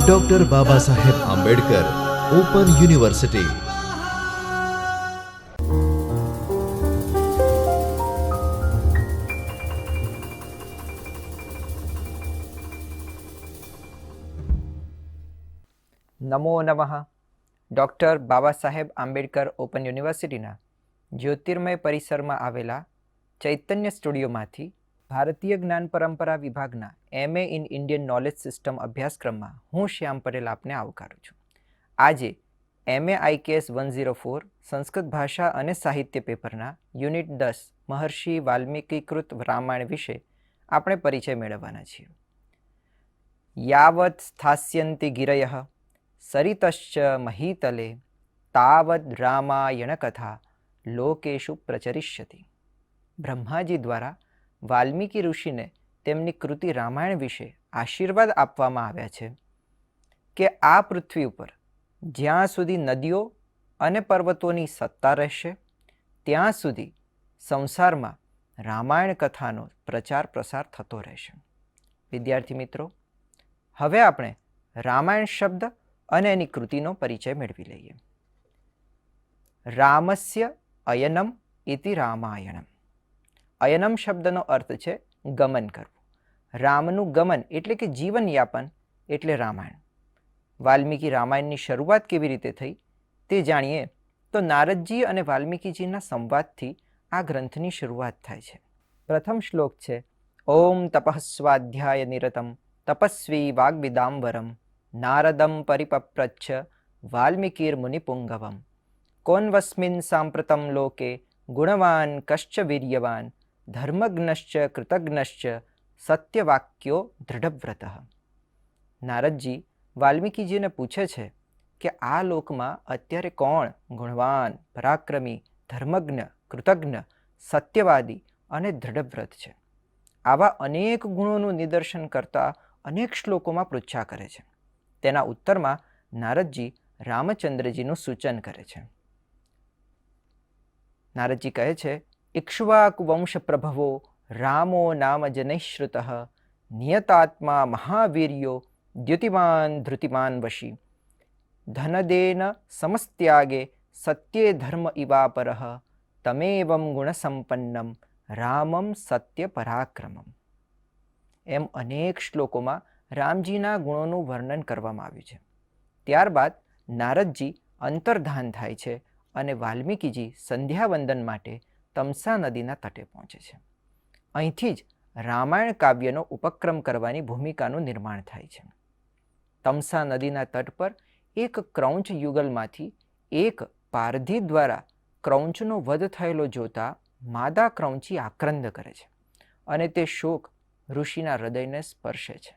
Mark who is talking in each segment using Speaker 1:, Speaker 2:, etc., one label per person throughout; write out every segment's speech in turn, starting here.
Speaker 1: Doctor Baba Saheb Ambedkar open university
Speaker 2: નમો નમઃ doctor Baba Saheb Ambedkar open યુનિવર્સિટીના જ્યોતિર્મય પરિસરમાં આવેલા ચૈતન્ય સ્ટુડિયોમાંથી ભારતીય જ્ઞાન પરંપરા વિભાગના MA in Indian knowledge system અભ્યાસક્રમમાં હું શ્યામ પટેલ આપને આવકારું છું. આજે MA IKS one zero four Sanskrit ભાષા અને સાહિત્ય પેપરના યુનિટ દસ મહર્ષિ વાલ્મીકીકૃત રામાયણ વિશે આપણે પરિચય મેળવવાના છીએ. યાવત સ્થાસ્યંતિ ગિરયઃ સરિતશ્ચ મહીતલે તાવદ રામાયણ કથા લોકેશુ પ્રચરિષ્યતિ. બ્રહ્માજી દ્વારા વાલ્મીકી ઋષિને તેમની કૃતિ રામાયણ વિશે આશીર્વાદ આપવામાં આવ્યા છે કે આ પૃથ્વી ઉપર જ્યાં સુધી નદીઓ અને પર્વતોની સત્તા રહેશે, ત્યાં સુધી સંસારમાં રામાયણ કથાનો પ્રચાર પ્રસાર થતો રહેશે. વિદ્યાર્થી મિત્રો, હવે આપણે રામાયણ શબ્દ અને એની કૃતિનો પરિચય મેળવી લઈએ. રામસ્ય અયનમ ઇતિ રામાયણમ. અયનમ શબ્દનો અર્થ છે ગમન કરવું. રામનું ગમન એટલે કે જીવનયાપન એટલે રામાયણ. વાલ્મીકી રામાયણની શરૂઆત કેવી રીતે થઈ તે જાણીએ તો નારદજી અને વાલ્મીકીજીના સંવાદથી આ ગ્રંથની શરૂઆત થાય છે. પ્રથમ શ્લોક છે, ઓમ તપઃસ્વાધ્યાય નિરતમ, તપસ્વી વાગ્વિદાંબરમ નારદમ પરિપપ્રચ્છ વાલ્મીકીર મુનિપુંગવમ કોન્વસ્મિન સાંપ્રતમ લોકે ગુણવાન કશ્ચ વીર્યવાન ધર્મજ્ઞશ્ચ કૃતજ્ઞશ્ચ સત્યવાક્યો દૃઢવ્રત નારદજી વાલ્મીકીજીને પૂછે છે કે આ લોકમાં અત્યારે કોણ ગુણવાન, પરાક્રમી ધર્મજ્ઞ કૃતજ્ઞ સત્યવાદી અને દૃઢવ્રત છે? આવા અનેક ગુણોનું નિદર્શન કરતા અનેક શ્લોકોમાં પૃચ્છા કરે છે. તેના ઉત્તરમાં નારદજી રામચંદ્રજીનું સૂચન કરે છે. નારદજી કહે છે ઇક્ષ્વાકુ વંશ પ્રભવો રામો નામ જનૈશ્રુત નિયતાત્મા મહાવીર્યો દ્યુતિમાન ધૃતિમાન વશી ધનદેન સમસ્ત્યાગે સત્યે ધર્મ ઇવાપર તમેવમ ગુણસંપન્નમ રામમ સત્ય પરાક્રમમ એમ અનેક શ્લોકોમાં રામજીના ગુણોનું વર્ણન કરવામાં આવ્યું છે. ત્યારબાદ નારદજી અંતર્ધાન થાય છે અને વાલ્મીકીજી સંધ્યાવંદન માટે તમસા નદીના તટે પહોંચે છે. અહીંથી જ રામાયણ કાવ્યનો ઉપક્રમ કરવાની ભૂમિકાનું નિર્માણ થાય છે. તમસા નદીના તટ પર એક ક્રૌંચ યુગલમાંથી એક પારધી દ્વારા ક્રૌંચનો વધ થયેલો જોતા માદા ક્રૌંચી આક્રંદ કરે છે અને તે શોક ઋષિના હૃદયને સ્પર્શે છે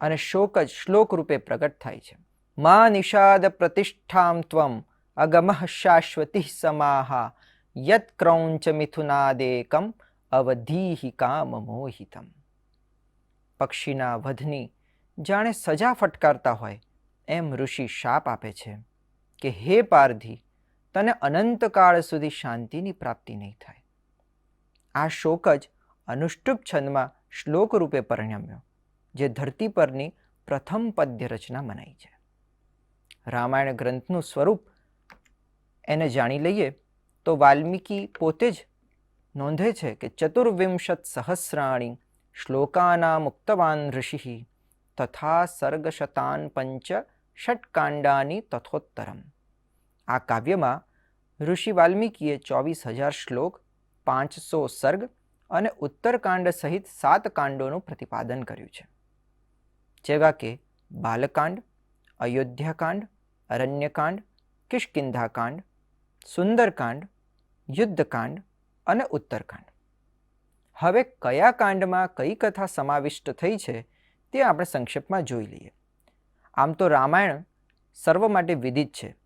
Speaker 2: અને શોક જ શ્લોક રૂપે પ્રગટ થાય છે. મા નિષાદ પ્રતિષ્ઠામ ત્વમ અગમઃ શાશ્વતી સમાહા યત ક્રૌંચ મિથુનાદેકમ અવધીહિ કામ મોહિતમ પક્ષીના વધની જાણે સજા ફટકારતા હોય એમ ઋષિ શાપ આપે છે કે હે પારધી તને અનંતકાળ સુધી શાંતિની પ્રાપ્તિ નહીં થાય આ શોક જ અનુષ્ટુપ છંદમાં શ્લોક રૂપે પરિણમ્યો જે ધરતી પરની પ્રથમ પદ્ય રચના મનાઈ છે રામાયણ ગ્રંથનું સ્વરૂપ એને જાણી લઈએ તો વાલ્મીકી પોતે જ નોંધે છે કે ચતુર્વિંશત સહસ્રાણી શ્લોકાના મુક્તવાન ઋષિ તથા સર્ગશતાન પંચ ષટકાંડાની તથોત્તરમ. આ કાવ્યમાં ઋષિ વાલ્મીકીએ ચોવીસ હજાર શ્લોક, પાંચસો સર્ગ અને ઉત્તરકાંડ સહિત સાત કાંડોનું પ્રતિપાદન કર્યું છે. જેવા કે બાલકાંડ, અયોધ્યાકાંડ, અરણ્યકાંડ, કિષ્કિંધાકાંડ સુંદરકાંડ, યુદ્ધકાંડ અને ઉત્તરકાંડ. હવે કયા કાંડમાં કઈ કથા સમાવિષ્ટ થઈ છે તે આપણે સંક્ષેપમાં જોઈ લઈએ. આમ તો રામાયણ સર્વ માટે વિદિત છે.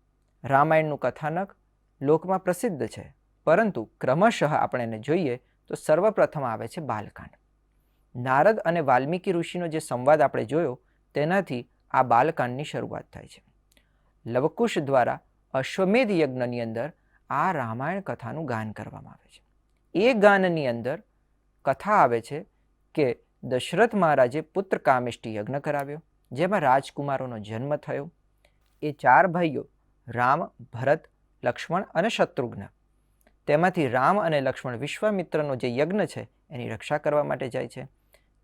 Speaker 2: રામાયણનું કથાનક લોકમાં પ્રસિદ્ધ છે. પરંતુ ક્રમશઃ આપણે એને જોઈએ તો સર્વપ્રથમ આવે છે બાલકાંડ. નારદ અને વાલ્મીકી ઋષિનો જે સંવાદ આપણે જોયો તેનાથી આ બાલકાંડની શરૂઆત થાય છે. લવકુશ દ્વારા અશ્વમેધ યજ્ઞની અંદર આ રામાયણ કથાનું ગાન કરવામાં આવે છે. એ ગાનની અંદર કથા આવે છે કે દશરથ મહારાજે પુત્ર કામેષ્ટી યજ્ઞ કરાવ્યો, જેમાં રાજકુમારોનો જન્મ થયો. એ ચાર ભાઈઓ રામ, ભરત, લક્ષ્મણ અને શત્રુઘ્ન. તેમાંથી રામ અને લક્ષ્મણ વિશ્વામિત્રનો જે યજ્ઞ છે એની રક્ષા કરવા માટે જાય છે.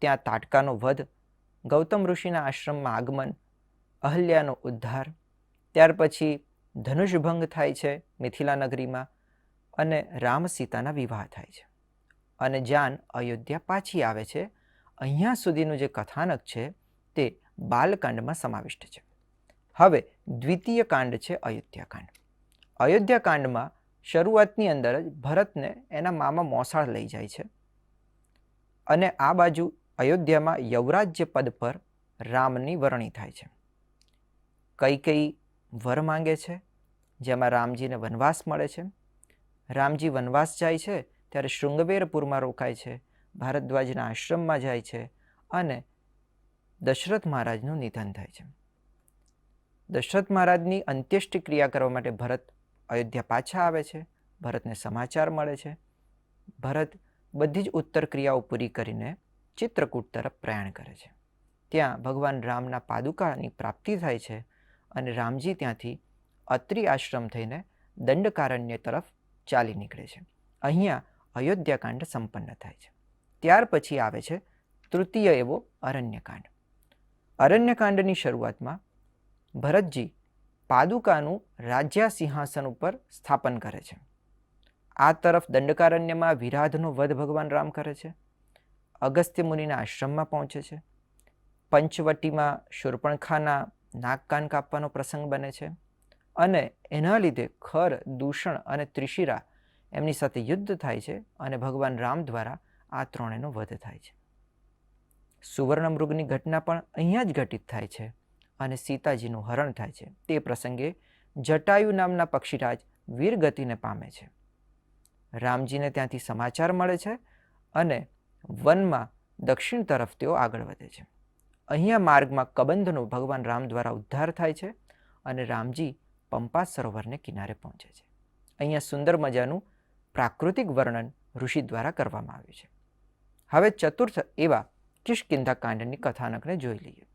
Speaker 2: ત્યાં તાટકાનો વધ, ગૌતમ ઋષિના આશ્રમમાં આગમન, અહલ્યાનો ઉદ્ધાર, ત્યાર પછી ધનુષભંગ થાય છે મિથિલા નગરીમાં અને રામ સીતાના વિવાહ થાય છે. અને જાન અયોધ્યા પાછી આવે છે. અહીંયા સુધીનું જે કથાનક છે તે બાલકાંડમાં સમાવિષ્ટ છે. હવે દ્વિતીય કાંડ છે અયોધ્યાકાંડ અયોધ્યાકાંડમાં શરૂઆતની અંદર જ ભરતને એના મામા મોસાળ લઈ જાય છે. અને આ બાજુ અયોધ્યામાં યવરાજ્ય પદ પર રામની વરણી થાય છે. કઈ કઈ વર માંગે છે, જેમાં રામજીને વનવાસ મળે છે. રામજી વનવાસ જાય છે, ત્યારે શૃંગવેરપુરમાં રોકાય છે, ભારદ્વાજના આશ્રમમાં જાય છે અને દશરથ મહારાજનું નિધન થાય છે. દશરથ મહારાજની અંત્યેષ્ટિ ક્રિયા કરવા માટે ભરત અયોધ્યા પાછા આવે છે, ભરતને સમાચાર મળે છે. ભરત બધી જ ઉત્તર ક્રિયાઓ પૂરી કરીને ચિત્રકૂટ તરફ પ્રયાણ કરે છે. ત્યાં ભગવાન રામના પાદુકાની પ્રાપ્તિ થાય છે અને રામજી ત્યાંથી અત્રિ આશ્રમ થઈને દંડકારણ્ય તરફ ચાલી નીકળે છે. અહીંયા અયોધ્યાકાંડ સંપન્ન થાય છે. ત્યાર પછી આવે છે તૃતીય એવો અરણ્યકાંડ. અરણ્યકાંડની શરૂઆતમાં ભરતજી પાદુકાનું રાજ્યા સિંહાસન ઉપર સ્થાપન કરે છે. આ તરફ દંડકારણ્યમાં વિરાધનો વધ ભગવાન રામ કરે છે. અગસ્ત્ય મુનિના આશ્રમમાં પહોંચે છે. પંચવટીમાં શૂર્પણખાના નાક કાન કાપવાનો પ્રસંગ બને છે. અને એના લીધે ખર, દૂષણ અને ત્રિશિરા એમની સાથે યુદ્ધ થાય છે અને ભગવાન રામ દ્વારા આ ત્રણેયનો વધ થાય છે. સુવર્ણ મૃગની ઘટના પણ અહીંયા જ ઘટિત થાય છે અને સીતાજીનું હરણ થાય છે. તે પ્રસંગે જટાયુ નામના પક્ષીરાજ વીરગતિને પામે છે. રામજીને ત્યાંથી સમાચાર મળે છે અને વનમાં દક્ષિણ તરફ તેઓ આગળ વધે છે. અહીંયા માર્ગમાં કબંધનો ભગવાન રામ દ્વારા ઉદ્ધાર થાય છે અને રામજી પંપા સરોવરને કિનારે પહોંચે છે. અહીંયા સુંદર મજાનું પ્રાકૃતિક વર્ણન ઋષિ દ્વારા કરવામાં આવ્યું છે. હવે ચતુર્થ એવા કિષ્કિંધા કાંડની કથાનકને જોઈ લઈએ.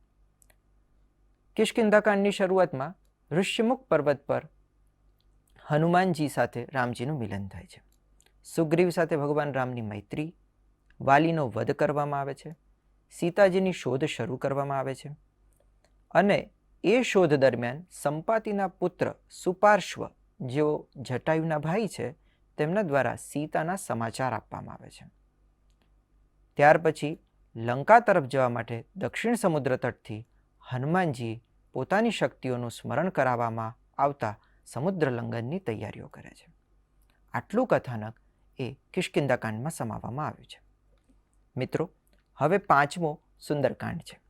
Speaker 2: કિષ્કિંધા કાંડની શરૂઆતમાં ઋષ્યમુખ પર્વત પર હનુમાનજી સાથે રામજીનું મિલન થાય છે. સુગ્રીવ સાથે ભગવાન રામની મૈત્રી, વાલીનો વધ કરવામાં આવે છે. સીતાજીની શોધ શરૂ કરવામાં આવે છે. અને એ શોધ દરમિયાન સંપાતિના પુત્ર સુપાર્શ્વ, જેઓ જટાયુના ભાઈ છે, તેમના દ્વારા સીતાના સમાચાર આપવામાં આવે છે. ત્યાર પછી લંકા તરફ જવા માટે દક્ષિણ સમુદ્ર તટથી હનુમાનજી પોતાની શક્તિઓનું સ્મરણ કરાવવામાં આવતા સમુદ્ર લંઘનની તૈયારીઓ કરે છે. આટલું કથાનક એ કિષ્કિંદાકાંડમાં સમાવવામાં આવ્યું છે. મિત્રો હવે પાંચમો સુંદરકાંડ છે.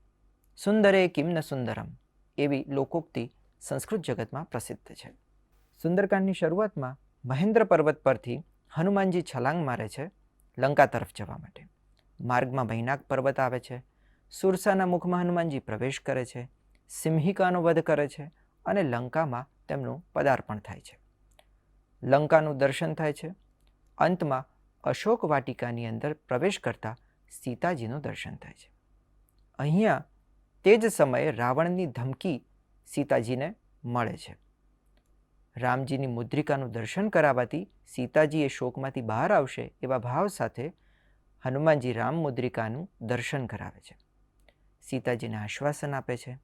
Speaker 2: સુંદરે કિમ ન સુંદરમ એવી લોકોક્તિ સંસ્કૃત જગતમાં પ્રસિદ્ધ છે. સુંદરકાંડની શરૂઆતમાં મહેન્દ્ર પર્વત પરથી હનુમાનજી છલાંગ મારે છે લંકા તરફ જવા માટે. માર્ગમાં ભૈનાક પર્વત આવે છે, સુરસાના મુખમાં હનુમાનજી પ્રવેશ કરે છે, સિંહિકાનો વધ કરે છે અને લંકામાં તેમનું પદાર્પણ થાય છે. લંકાનું દર્શન થાય છે. અંતમાં અશોક વાટિકાની અંદર પ્રવેશ કરતા સીતાજીનું દર્શન થાય છે. અહીંયા તે જ સમયે રાવણની ધમકી સીતાજીને મળે છે. રામજીની મુદ્રિકાનું દર્શન કરાવવાથી સીતાજી એ શોકમાંથી બહાર આવશે એવા ભાવ સાથે હનુમાનજી રામ મુદ્રિકાનું દર્શન કરાવે છે. સીતાજીને આશ્વાસન આપે છે.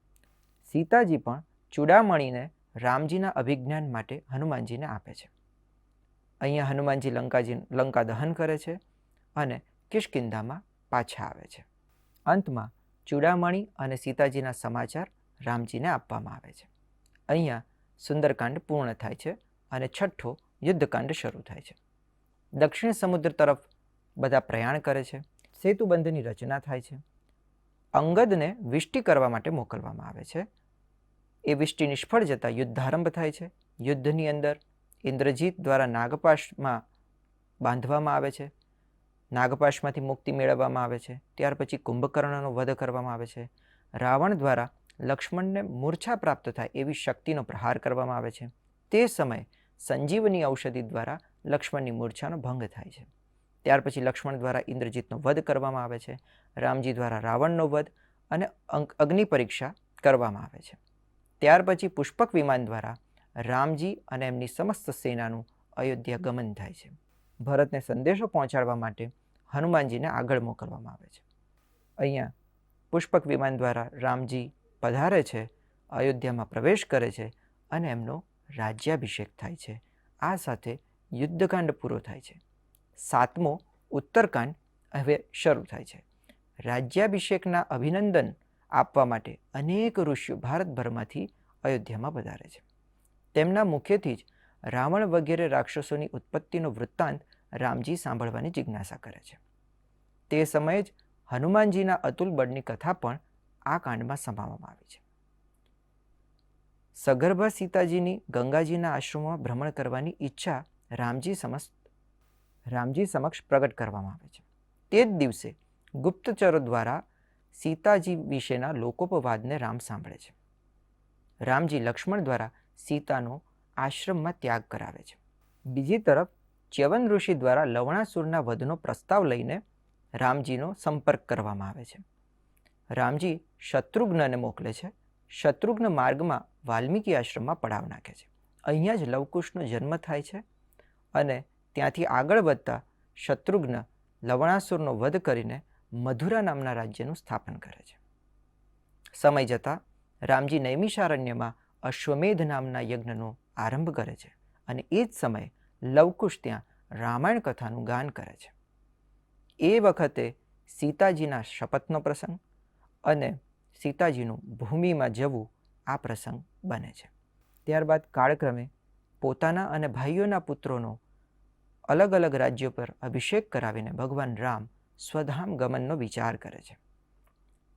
Speaker 2: સીતાજી પણ ચૂડામણીને રામજીના અભિજ્ઞાન માટે હનુમાનજીને આપે છે. અહીંયા હનુમાનજી લંકાજી, લંકા દહન કરે છે અને કિષ્કિંધામાં પાછા આવે છે. અંતમાં ચૂડામણી અને સીતાજીના સમાચાર રામજીને આપવામાં આવે છે. અહીંયા સુંદરકાંડ પૂર્ણ થાય છે અને છઠ્ઠો યુદ્ધકાંડ શરૂ થાય છે. દક્ષિણ સમુદ્ર તરફ બધા પ્રયાણ કરે છે, સેતુબંધની રચના થાય છે. અંગદને વિષ્ટિ કરવા માટે મોકલવામાં આવે છે. એ વિષ્ટિ નિષ્ફળ જતાં યુદ્ધારંભ થાય છે. યુદ્ધની અંદર ઇન્દ્રજીત દ્વારા નાગપાશમાં બાંધવામાં આવે છે. નાગપાશમાંથી મુક્તિ મેળવવામાં આવે છે. ત્યાર પછી કુંભકર્ણનો વધ કરવામાં આવે છે. રાવણ દ્વારા લક્ષ્મણને મૂર્છા પ્રાપ્ત થાય એવી શક્તિનો પ્રહાર કરવામાં આવે છે. તે સમયે સંજીવની ઔષધિ દ્વારા લક્ષ્મણની મૂર્છાનો ભંગ થાય છે. ત્યાર પછી લક્ષ્મણ દ્વારા ઇન્દ્રજીતનો વધ કરવામાં આવે છે. રામજી દ્વારા રાવણનો વધ અને અગ્નિ પરીક્ષા કરવામાં આવે છે. ત્યાર પછી પુષ્પક વિમાન દ્વારા રામજી અને એમની સમસ્ત સેનાનું અયોધ્યા ગમન થાય છે. ભરતને સંદેશો પહોંચાડવા માટે હનુમાનજીને આગળ મોકલવામાં આવે છે. અહીંયા પુષ્પક વિમાન દ્વારા રામજી પધારે છે, અયોધ્યામાં પ્રવેશ કરે છે અને એમનો રાજ્યાભિષેક થાય છે. આ સાથે યુદ્ધકાંડ પૂરો થાય છે. સાતમો ઉત્તરકાંડ હવે શરૂ થાય છે. રાજ્યાભિષેકના અભિનંદન આપવા માટે અનેક ઋષિઓ ભારતભરમાંથી અયોધ્યામાં પધારે છે. તેમના મુખ્યથી જ રાવણ વગેરે રાક્ષસોની ઉત્પત્તિનો વૃત્તાંત રામજી સાંભળવાની જિજ્ઞાસા કરે છે. તે સમયે જ હનુમાનજીના અતુલ બળની કથા પણ આ કાંડમાં સમાવવામાં આવી છે. સગર્ભા સીતાજીની ગંગાજીના આશ્રમમાં ભ્રમણ કરવાની ઈચ્છા રામજી સમક્ષ રામજી સમક્ષ પ્રગટ કરવામાં આવે છે. તે જ દિવસે ગુપ્તચરો દ્વારા સીતાજી વિશેના લોકોપવાદને રામ સાંભળે છે. રામજી લક્ષ્મણ દ્વારા સીતાનો આશ્રમમાં ત્યાગ કરાવે છે. બીજી તરફ ચ્યવન ઋષિ દ્વારા લવણાસુરના વધનો પ્રસ્તાવ લઈને રામજીનો સંપર્ક કરવામાં આવે છે. રામજી શત્રુઘ્નને મોકલે છે. શત્રુઘ્ન માર્ગમાં વાલ્મીકી આશ્રમમાં પડાવ નાખે છે. અહીંયા જ લવકુશનો જન્મ થાય છે અને ત્યાંથી આગળ વધતા શત્રુઘ્ન લવણાસુરનો વધ કરીને મધુરા નામના રાજ્યનું સ્થાપન કરે છે. સમય જતાં રામજી નૈમિષારણ્યમાં અશ્વમેધ નામના યજ્ઞનો આરંભ કરે છે અને એ જ સમયે લવકુશ ત્યાં રામાયણ કથાનું ગાન કરે છે. એ વખતે સીતાજીના શપથનો પ્રસંગ અને સીતાજીનું ભૂમિમાં જવું આ પ્રસંગ બને છે. ત્યારબાદ કાળક્રમે પોતાના અને ભાઈઓના પુત્રોનો અલગ અલગ રાજ્યો પર અભિષેક કરાવીને ભગવાન રામ સ્વધામ ગમનનો વિચાર કરે છે.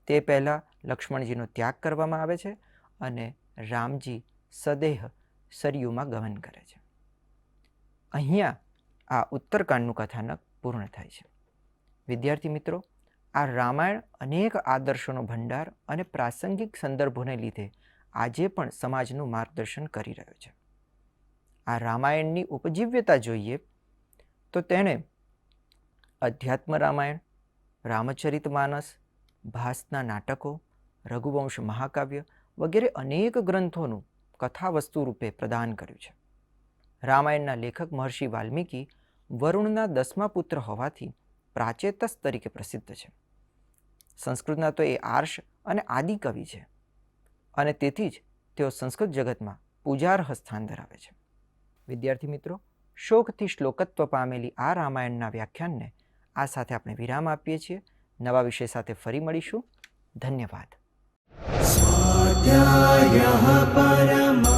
Speaker 2: તે પહેલાં લક્ષ્મણજીનો ત્યાગ કરવામાં આવે છે અને રામજી સદેહ સરયુમાં ગમન કરે છે. અહીંયા આ ઉત્તરકાંડનું કથાનક પૂર્ણ થાય છે. વિદ્યાર્થી મિત્રો, આ રામાયણ અનેક આદર્શોનો ભંડાર અને પ્રાસંગિક સંદર્ભોને લીધે આજે પણ સમાજનું માર્ગદર્શન કરી રહ્યો છે. આ રામાયણની ઉપજીવ્યતા જોઈએ તો તેણે અધ્યાત્મ રામાયણ, રામચરિત માનસ, ભાસના નાટકો, રઘુવંશ મહાકાવ્ય વગેરે અનેક ગ્રંથોનું કથા વસ્તુ રૂપે પ્રદાન કર્યું છે. રામાયણના લેખક મહર્ષિ વાલ્મીકી વરુણના દસમા પુત્ર હોવાથી પ્રાચેતસ તરીકે પ્રસિદ્ધ છે. સંસ્કૃતના તો એ આર્ષ અને આદિ કવિ છે અને તેથી જ તેઓ સંસ્કૃત જગતમાં પૂજાર્હ સ્થાન ધરાવે છે. વિદ્યાર્થી મિત્રો, શોકથી શ્લોકત્વ પામેલી આ રામાયણના વ્યાખ્યાનને આ સાથે આપણે વિરામ આપીએ છીએ. નવા વિષય સાથે ફરી મળીશું. ધન્યવાદ.
Speaker 3: પરમા